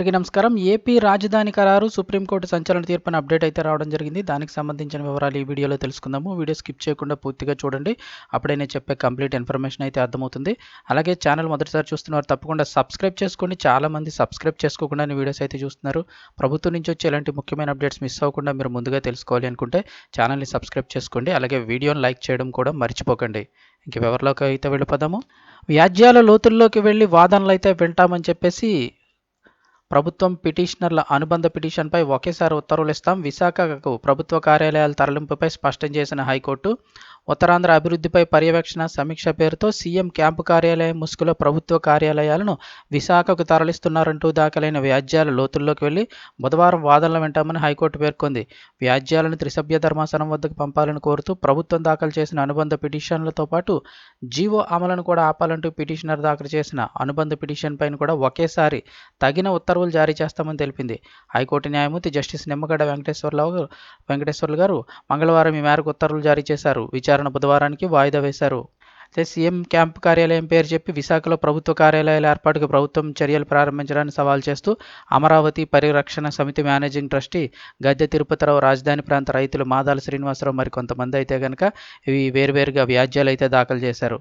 అందరికీ నమస్కారం. ఏపీ రాజధాని ఖరారు సుప్రీంకోర్టు సంచలన తీర్పుని అప్డేట్ అయితే రావడం జరిగింది. దానికి సంబంధించిన వివరాలు ఈ వీడియోలో తెలుసుకుందాము. వీడియో స్కిప్ చేయకుండా పూర్తిగా చూడండి. అప్పుడే నేను చెప్పే కంప్లీట్ ఇన్ఫర్మేషన్ అయితే అర్థమవుతుంది. అలాగే ఛానల్ మొదటిసారి చూస్తున్నవారు తప్పకుండా సబ్స్క్రైబ్ చేసుకోండి. చాలామంది సబ్స్క్రైబ్ చేసుకోకుండా వీడియోస్ అయితే చూస్తున్నారు. ప్రభుత్వం నుంచి వచ్చే ఇలాంటి ముఖ్యమైన అప్డేట్స్ మిస్ అవ్వకుండా మీరు ముందుగా తెలుసుకోవాలి అనుకుంటే ఛానల్ని సబ్స్క్రైబ్ చేసుకోండి. అలాగే వీడియోని లైక్ చేయడం కూడా మర్చిపోకండి. ఇంక వివరాల్లోకి అయితే వెళ్ళిపోదాము. వ్యాజ్యాల లోతుల్లోకి వెళ్ళి వాదనలు అయితే వింటామని చెప్పేసి ప్రభుత్వం పిటిషనర్ల అనుబంధ పిటిషన్పై ఒకేసారి ఉత్తర్వులు ఇస్తాం విశాఖకు ప్రభుత్వ కార్యాలయాల తరలింపుపై స్పష్టం చేసిన హైకోర్టు ఉత్తరాంధ్ర అభివృద్ధిపై పర్యవేక్షణ సమీక్ష పేరుతో సీఎం క్యాంపు కార్యాలయం ముసుగులో ప్రభుత్వ కార్యాలయాలను విశాఖకు తరలిస్తున్నారంటూ దాఖలైన వ్యాజ్యాల లోతుల్లోకి వెళ్ళి బుధవారం వాదనలు వింటామని హైకోర్టు పేర్కొంది. వ్యాజ్యాలను త్రిసభ్య ధర్మాసనం వద్దకు పంపాలని కోరుతూ ప్రభుత్వం దాఖలు చేసిన అనుబంధ పిటిషన్లతో పాటు జీవో అమలును కూడా ఆపాలంటూ పిటిషనర్ దాఖలు చేసిన అనుబంధ పిటిషన్ పైన కూడా ఒకేసారి తగిన ఉత్తర్వులు జారీ చేస్తామని తెలిపింది. హైకోర్టు న్యాయమూర్తి జస్టిస్ నిమ్మగడ్డ వెంకటేశ్వరరావు వెంకటేశ్వర్లు గారు మంగళవారం ఈ మేరకు ఉత్తర్వులు జారీ చేశారు. విచారణ బుధవారానికి వాయిదా వేశారు. అయితే సీఎం క్యాంప్ కార్యాలయం పేరు చెప్పి విశాఖలో ప్రభుత్వ కార్యాలయాల ఏర్పాటుకు ప్రభుత్వం చర్యలు ప్రారంభించడాన్ని సవాల్ చేస్తూ అమరావతి పరిరక్షణ సమితి మేనేజింగ్ ట్రస్టీ గద్దె తిరుపతిరావు రాజధాని ప్రాంత రైతులు మాదాల శ్రీనివాసరావు మరి కొంతమంది అయితే కనుక ఇవి వేరువేరుగా వ్యాజ్యాలు అయితే దాఖలు చేశారు.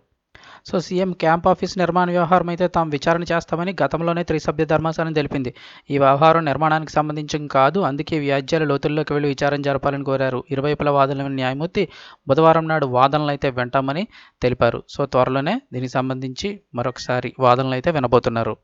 సో సీఎం క్యాంప్ ఆఫీస్ నిర్మాణ వ్యవహారం అయితే తాము విచారణ చేస్తామని గతంలోనే త్రిసభ్య ధర్మాసనం తెలిపింది. ఈ వ్యవహారం నిర్మాణానికి సంబంధించి కాదు అందుకే వ్యాజ్యాల లోతుల్లోకి వెళ్ళి విచారణ జరపాలని కోరారు. ఇరువైపుల వాదనల న్యాయమూర్తి బుధవారం నాడు వాదనలు అయితే వింటామని తెలిపారు. సో త్వరలోనే దీనికి సంబంధించి మరొకసారి వాదనలు అయితే వినబోతున్నారు.